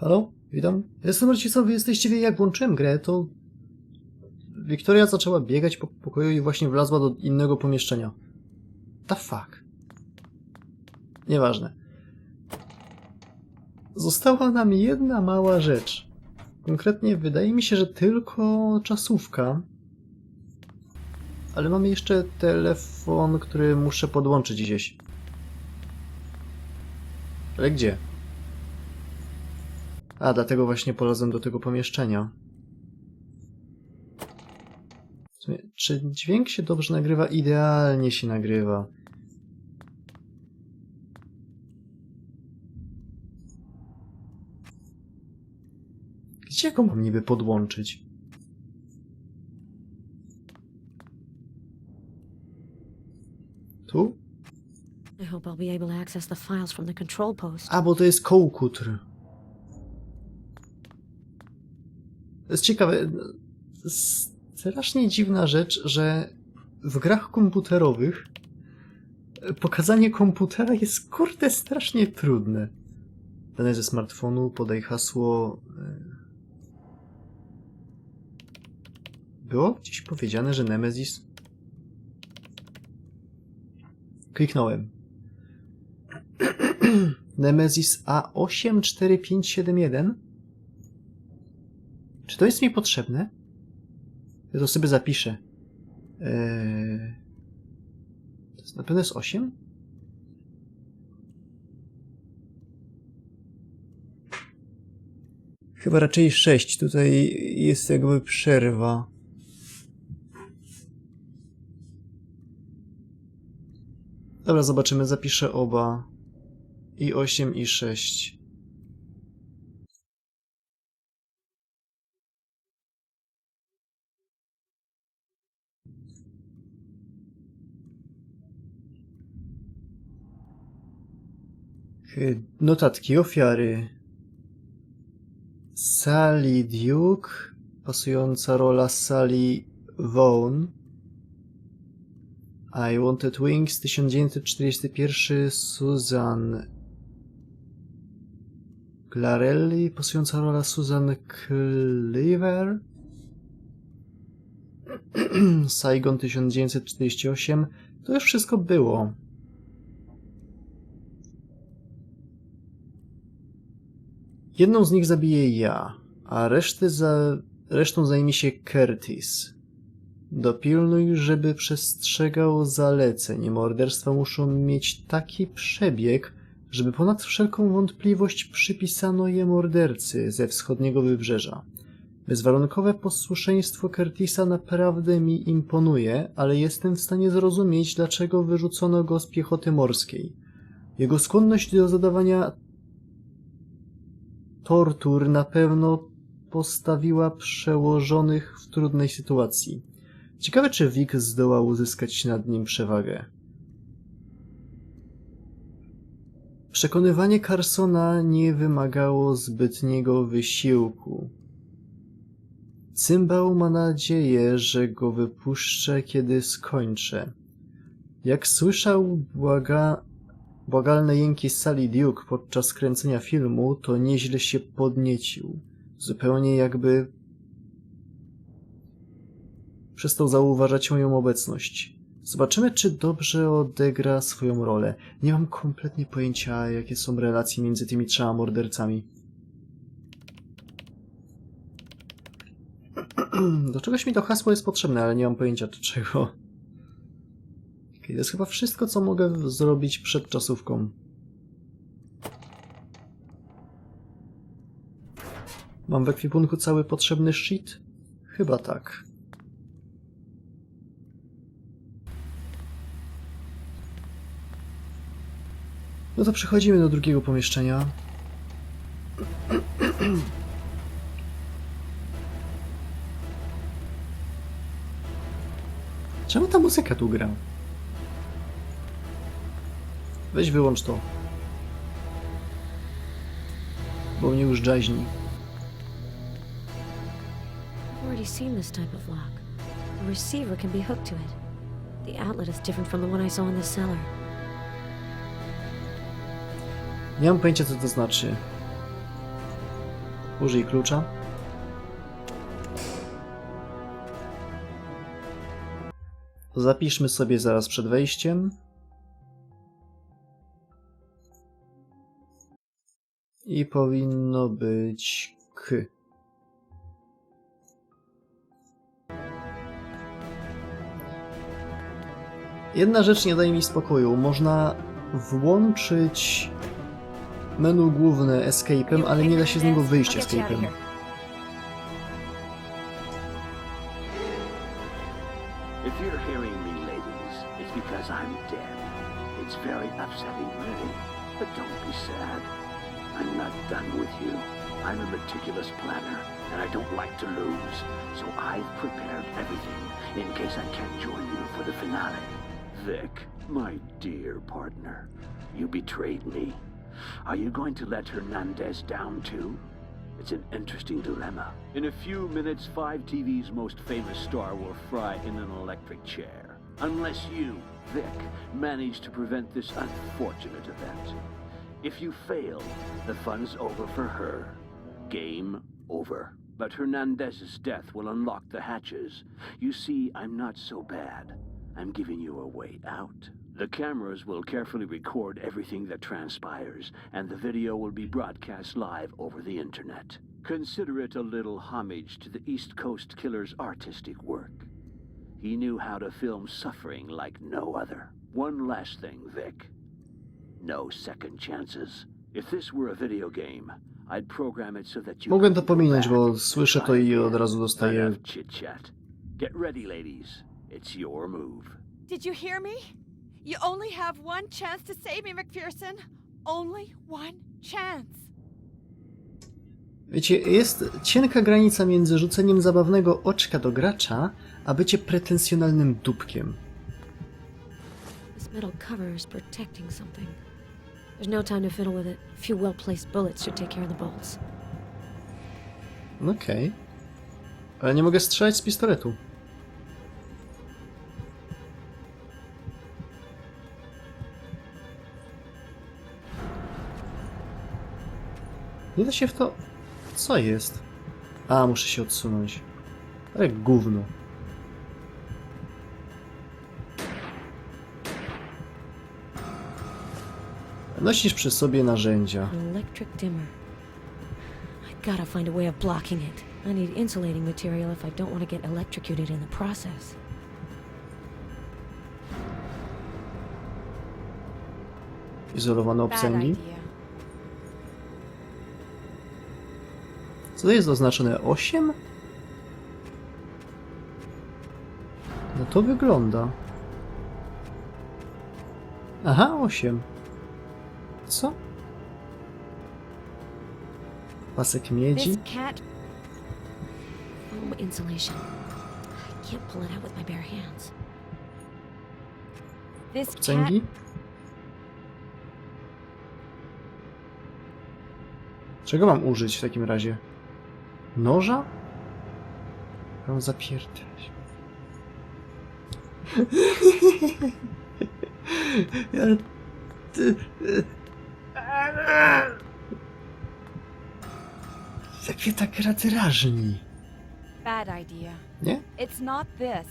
Halo? Witam. Jestem Marcisław, wy jesteście jak włączyłem grę, to... Wiktoria zaczęła biegać po pokoju i właśnie wlazła do innego pomieszczenia. The fuck? Nieważne. Została nam jedna mała rzecz. Konkretnie wydaje mi się, że tylko czasówka. Ale mamy jeszcze telefon, który muszę podłączyć gdzieś. Ale gdzie? A, dlatego właśnie polazłem do tego pomieszczenia. Czy dźwięk się dobrze nagrywa? Idealnie się nagrywa. Gdzie go mam niby podłączyć? Tu? I hope I'll be able to access the files from the control post. A, bo to jest kołkutr. Jest ciekawe. Strasznie dziwna rzecz, że w grach komputerowych pokazanie komputera jest kurde strasznie trudne. Dane ze smartfonu, podaj hasło. e. Było gdzieś powiedziane, że Nemesis. Kliknąłem. Nemesis A84571? Czy to jest mi potrzebne? Ja to sobie zapiszę. Eee... To jest na pewno jest 8? Chyba raczej 6. Tutaj jest jakby przerwa. Dobra, zobaczymy. Zapiszę oba. I 8 i 6. Notatki ofiary. Sally Duke, pasująca rola Sally Vaughan. I Wanted Wings 1941 Susan Clarelli, pasująca rola Susan Cleaver. Saigon 1948. To już wszystko było. Jedną z nich zabiję ja, a reszty za... resztą zajmie się Curtis. Dopilnuj, żeby przestrzegał zaleceń. Morderstwa muszą mieć taki przebieg, żeby ponad wszelką wątpliwość przypisano je mordercy ze wschodniego wybrzeża. Bezwarunkowe posłuszeństwo Curtisa naprawdę mi imponuje, ale jestem w stanie zrozumieć, dlaczego wyrzucono go z piechoty morskiej. Jego skłonność do zadawania tortur na pewno postawiła przełożonych w trudnej sytuacji. Ciekawe, czy Vic zdołał uzyskać nad nim przewagę. Przekonywanie Carsona nie wymagało zbytniego wysiłku. Cymbał ma nadzieję, że go wypuszczę, kiedy skończę. Jak słyszał błaga... błagalne jęki Sally Duke podczas kręcenia filmu, to nieźle się podniecił. Zupełnie jakby przestał zauważać moją obecność. Zobaczymy, czy dobrze odegra swoją rolę. Nie mam kompletnie pojęcia, jakie są relacje między tymi trzema mordercami. Do czegoś mi to hasło jest potrzebne, ale nie mam pojęcia do czego. To jest chyba wszystko, co mogę zrobić przed czasówką. Mam w ekwipunku cały potrzebny shit? Chyba tak. No to przechodzimy do drugiego pomieszczenia. Czemu ta muzyka tu gra? Weź wyłącz to. Bo mnie już jaźni. I've already seen this type of lock. A receiver can be hooked to it. The outlet is different from the one I saw in the cellar. Nie mam pojęcia co to znaczy. Użyj klucza. Zapiszmy sobie zaraz przed wejściem. I powinno być K. Jedna rzecz nie daje mi spokoju. Można włączyć menu główne escape'em, ale nie da się z niego wyjść escape'em. It's very upsetting, really. But don't be sad. I'm not done with you. I'm a meticulous planner, and I don't like to lose. So I've prepared everything in case I can't join you for the finale. Vic, my dear partner, you betrayed me. Are you going to let Hernandez down too? It's an interesting dilemma. In a few minutes, 5 TV's most famous star will fry in an electric chair. Unless you, Vic, manage to prevent this unfortunate event. If you fail, the fun's over for her. Game over. But Hernandez's death will unlock the hatches. You see, I'm not so bad. I'm giving you a way out. The cameras will carefully record everything that transpires, and the video will be broadcast live over the internet. Consider it a little homage to the East Coast Killer's artistic work. He knew how to film suffering like no other. One last thing, Vic. No second chances. If this were a video game, I'd program it so that you Mogłem to pominąć, bo słyszę to i od razu dostaję. Get ready, ladies. It's your move. Did you hear me? You only have one chance to save me, McPherson. Only one chance. Wiecie, jest cienka granica między rzuceniem zabawnego oczka do gracza, a bycie pretensjonalnym dupkiem. This metal cover is protecting something. There's no time to fiddle with it. A few well placed bullets should take care of the bolts. Okej. Ale nie mogę strzelać z pistoletu. Nie da się w to... Co jest? A, muszę się odsunąć. Ale gówno. Nosisz przy sobie narzędzia. Electric dimmer. I gotta find a way of blocking it. I need insulating material if I don't want to get electrocuted in the process. Obcęgi. Co to jest oznaczone? 8? No to wygląda. Aha, 8. Co? Pasek miedzi? This cat. Foam insulation. I can't pull it out with my bare hands. This cat. Obcęgi? Czego mam użyć w takim razie? Noża? Mam zapierdać. ja... Ty... Jak mnie ta gra drażni, Bad idea. nie? It's not this.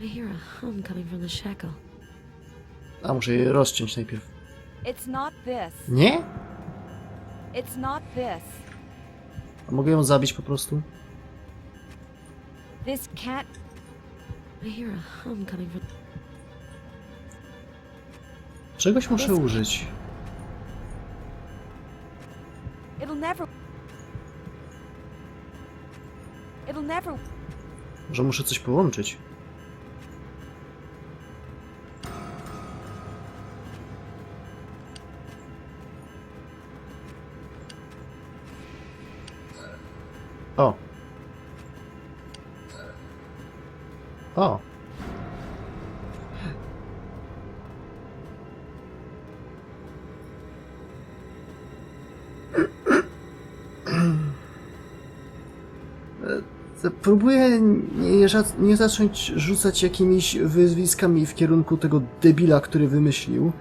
I hear a hum coming from the shackle. A, muszę je rozciąć najpierw. It's not this. Nie? It's not this. A mogę ją zabić po prostu? This cat. I hear a hum coming from. Czegoś muszę użyć. Never. It'll never. Może muszę coś połączyć. O. O. Próbuję nie, nie zacząć rzucać jakimiś wyzwiskami w kierunku tego debila, który wymyślił,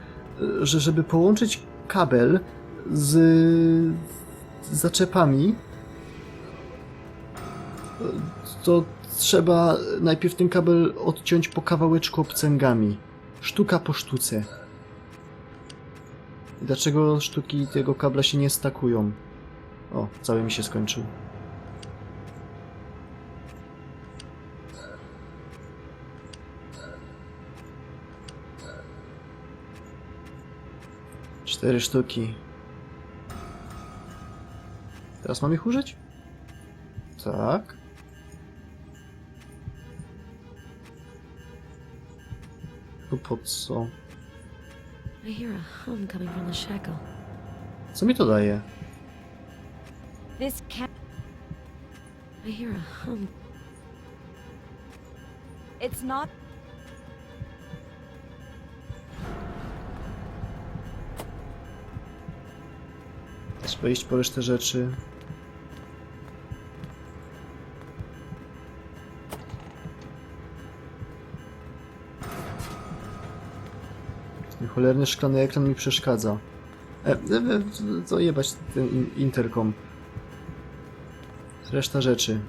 że żeby połączyć kabel z, zaczepami, to trzeba najpierw ten kabel odciąć po kawałeczku obcęgami. Sztuka po sztuce. Dlaczego sztuki tego kabla się nie stakują? O, cały mi się skończył. Cztery sztuki. Teraz mam ich użyć? Tak. To po co? Co mi to daje? This can I hear a hum. it's not Trzeba iść po resztę rzeczy. Ten cholerny szklany ekran mi przeszkadza. E, e, e, co jebać ten in- interkom. Reszta rzeczy.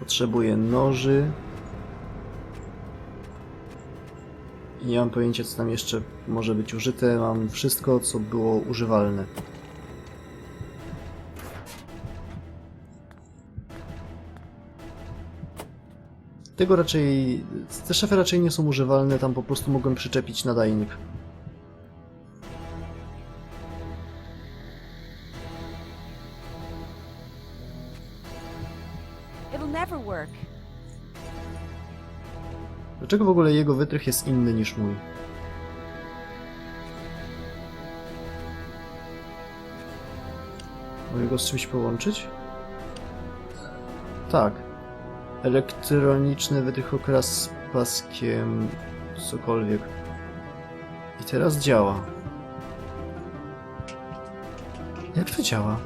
Potrzebuję noży. Nie mam pojęcia, co tam jeszcze może być użyte. Mam wszystko, co było używalne. Tego raczej... Te szafy raczej nie są używalne, tam po prostu mogłem przyczepić nadajnik. Dlaczego w ogóle jego wytrych jest inny niż mój? Mogę go z czymś połączyć? Tak. Elektroniczny wytrych okras z paskiem... cokolwiek. I teraz działa. Jak to działa?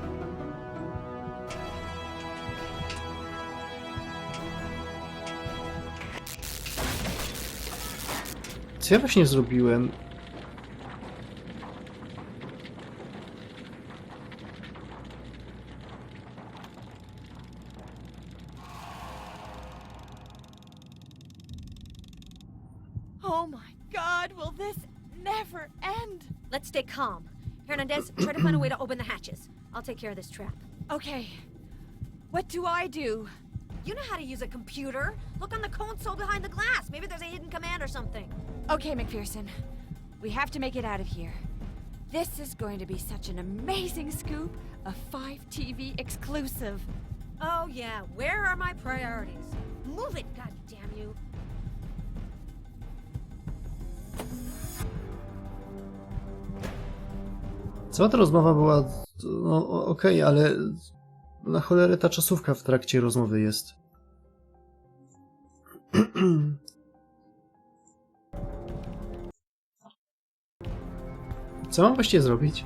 Co ja właśnie zrobiłem? Oh my god, will this never end? Let's stay calm. Hernandez, try to find a way to open the hatches. I'll take care of this trap. Okay. What do I do? You know how to use a computer. Look on the console behind the glass. Maybe there's a hidden command or something. Okay, McPherson. We have to make it out of here. This is going to be such an amazing scoop, a 5 TV exclusive. Oh, yeah. Where are my priorities? Move it, God damn you. Cała ta rozmowa była. No, okej, ale. Na cholerę ta czasówka w trakcie rozmowy jest. Co mam właściwie zrobić?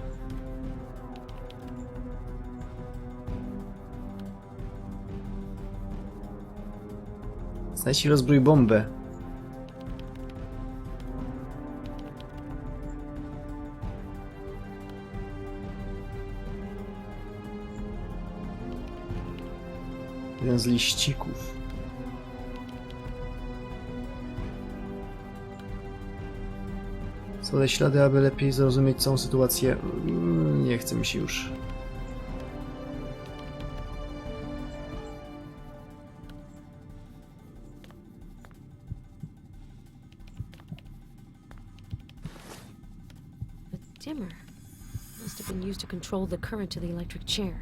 Znajdź i rozbrój bombę. Jeden z liścików. Zadaj ślady, aby lepiej zrozumieć całą sytuację. Mm, Nie chce mi się już. The dimmer must have been used to control the current to the electric chair.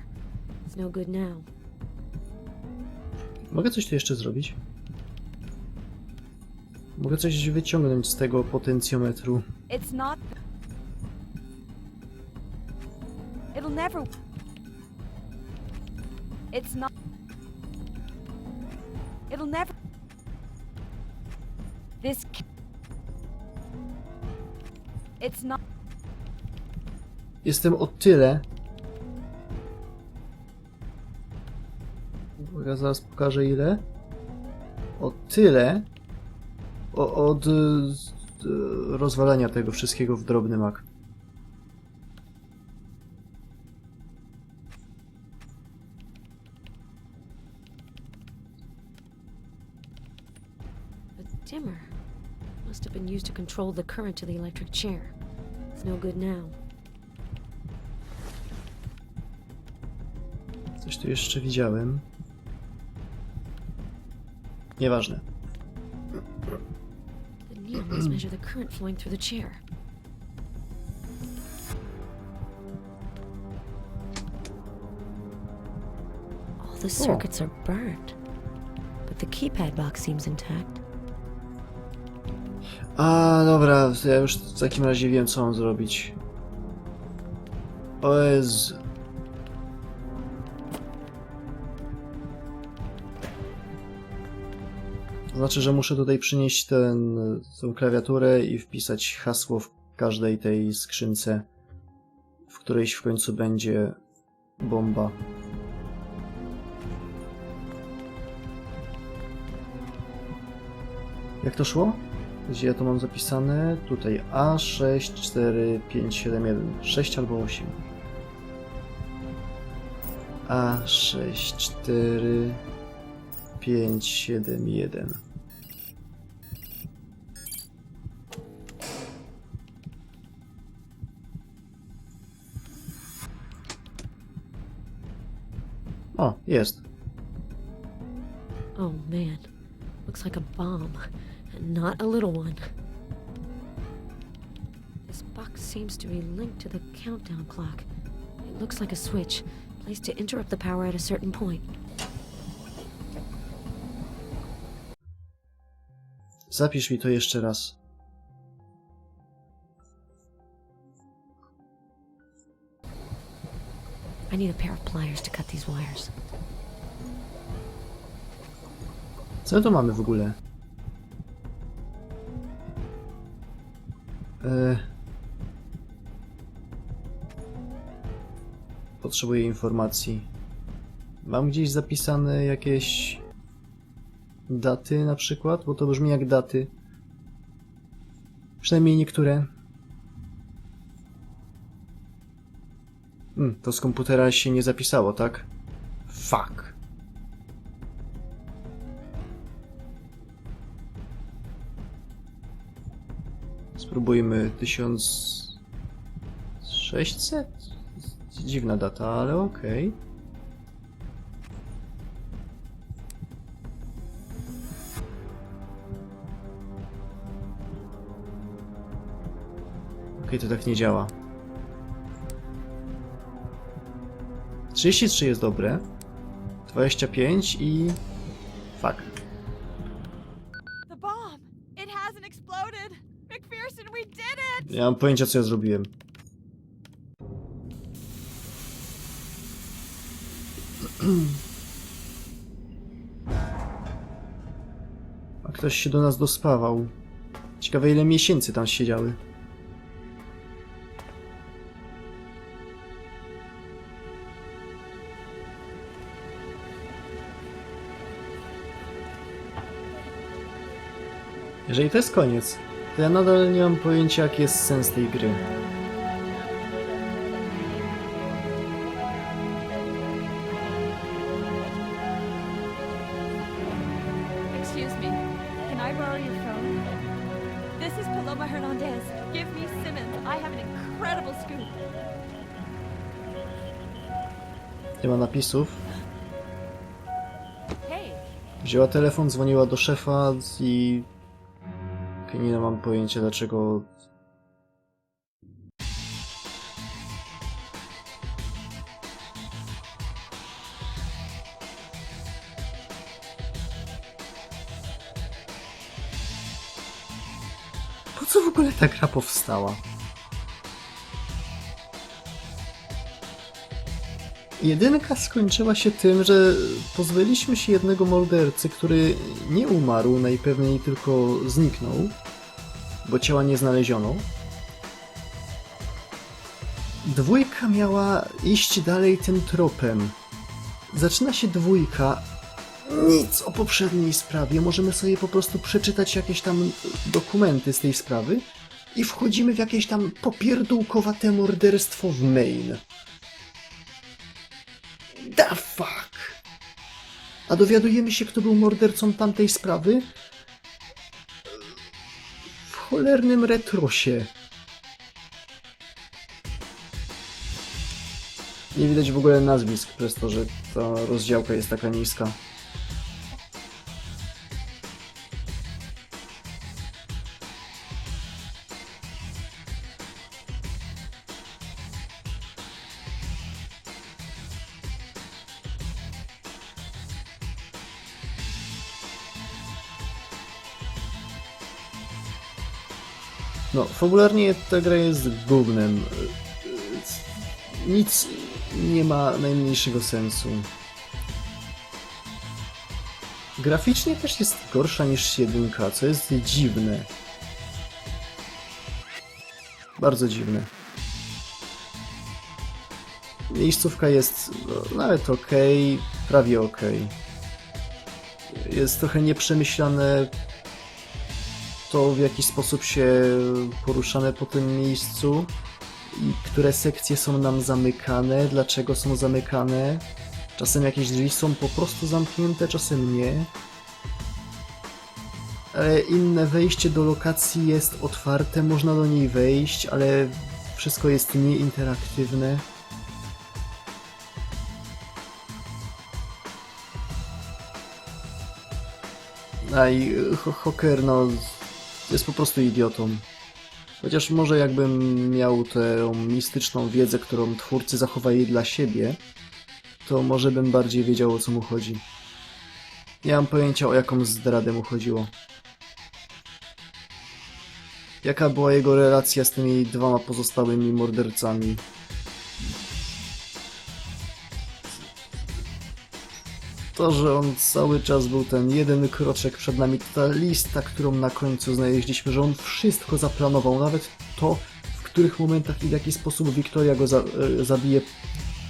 It's no good now. Mogę coś tu jeszcze zrobić? Mogę coś wyciągnąć z tego potencjometru. It's not. It'll never. It's not. It'll never. This. It's not. Jestem o tyle. Ja zaraz pokażę ile. O tyle. O, od E, rozwalenia tego wszystkiego w drobny mak. dimmer. Must have been used to control the current to the electric chair. It's no good now. Coś tu jeszcze widziałem. Nieważne. Must measure the current flowing through the chair. All the circuits are burned, but the keypad box seems intact. A, dobra, to ja już w takim razie wiem, co mam zrobić. O Jezu. To znaczy, że muszę tutaj przynieść ten, tą klawiaturę i wpisać hasło w każdej tej skrzynce, w którejś w końcu będzie bomba. Jak to szło? Gdzie ja to mam zapisane? Tutaj A6, 4, 5, 7, 1. 6 albo 8. A6, 4, 5, 7, 1. Oh, o, jest. Oh man, looks like a bomb, and not a little one. This box seems to be linked to the countdown clock. It looks like a switch, placed to interrupt the power at a certain point. Zapisz mi to jeszcze raz. I need a pair of pliers to cut these wires. Co tu mamy w ogóle? E... Potrzebuję informacji. Mam gdzieś zapisane jakieś daty na przykład? Bo to brzmi jak daty. Przynajmniej niektóre. Hmm, to z komputera się nie zapisało, tak? Fuck. Spróbujmy 1600? Dziwna data, ale okej. Okej, to tak nie działa. 33 jest dobre. 25 i... Fuck. Nie mam pojęcia, co ja zrobiłem. A ktoś się do nas dospawał. Ciekawe, ile miesięcy tam siedziały. Jeżeli to jest koniec, to ja nadal nie mam pojęcia, jaki jest sens tej gry. Excuse me. Can I borrow your phone? This is Paloma Hernandez. Give me Simmons. I have an incredible scoop. Nie ma napisów. Wzięła telefon, dzwoniła do szefa i... Okej, nie mam pojęcia, dlaczego... Po co w ogóle ta gra powstała? Jedynka skończyła się tym, że pozbyliśmy się jednego mordercy, który nie umarł, najpewniej tylko zniknął, bo ciała nie znaleziono. Dwójka miała iść dalej tym tropem. Zaczyna się dwójka. Nic o poprzedniej sprawie. Możemy sobie po prostu przeczytać jakieś tam dokumenty z tej sprawy i wchodzimy w jakieś tam popierdółkowate morderstwo w Maine. The fuck? A dowiadujemy się, kto był mordercą tamtej sprawy? Cholernym retrosie. Nie widać w ogóle nazwisk przez to, że ta rozdziałka jest taka niska. Fabularnie ta gra jest gównem. Nic nie ma najmniejszego sensu. Graficznie też jest gorsza niż jedynka, co jest dziwne. Bardzo dziwne. Miejscówka jest no, nawet ok, prawie ok. Jest trochę nieprzemyślane to, w jaki sposób się poruszamy po tym miejscu i które sekcje są nam zamykane, dlaczego są zamykane. Czasem jakieś drzwi są po prostu zamknięte, czasem nie. Ale inne wejście do lokacji jest otwarte, można do niej wejść, ale wszystko jest nieinteraktywne. A i Ho- Hocker, no, jest po prostu idiotą. Chociaż może jakbym miał tę mistyczną wiedzę, którą twórcy zachowali dla siebie, to może bym bardziej wiedział o co mu chodzi. Nie mam pojęcia o jaką zdradę mu chodziło. Jaka była jego relacja z tymi dwoma pozostałymi mordercami? To, że on cały czas był ten jeden kroczek przed nami, ta lista, którą na końcu znaleźliśmy, że on wszystko zaplanował, nawet to, w których momentach i w jaki sposób Wiktoria go za, e, zabije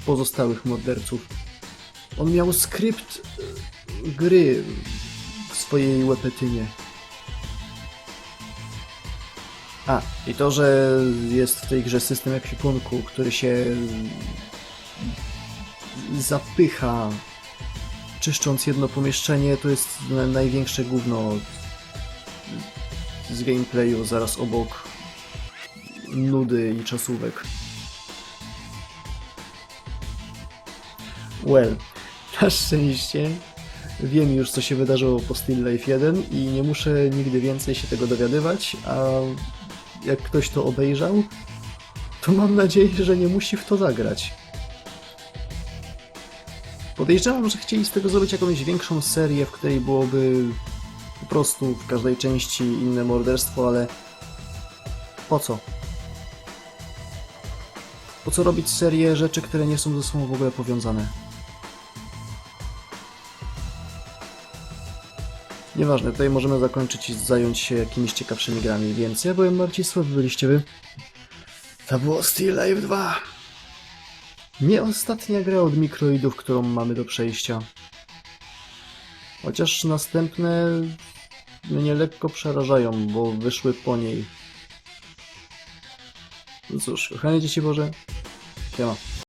pozostałych morderców. On miał skrypt e, gry w swojej łepetynie. A, i to, że jest w tej grze system ekwipunku, który się zapycha czyszcząc jedno pomieszczenie, to jest na- największe gówno z gameplayu, zaraz obok nudy i czasówek. Well, na szczęście wiem już, co się wydarzyło po Still Life 1 i nie muszę nigdy więcej się tego dowiadywać, a jak ktoś to obejrzał, to mam nadzieję, że nie musi w to zagrać. Podejrzewam, że chcieli z tego zrobić jakąś większą serię, w której byłoby po prostu w każdej części inne morderstwo, ale po co? Po co robić serię rzeczy, które nie są ze sobą w ogóle powiązane? Nieważne, tutaj możemy zakończyć i zająć się jakimiś ciekawszymi grami, więc ja byłem Marcisław, byliście wy. To było Still Life 2. Nie ostatnia gra od mikroidów, którą mamy do przejścia. Chociaż następne mnie lekko przerażają, bo wyszły po niej. No cóż, kochane dzieci Boże, siema.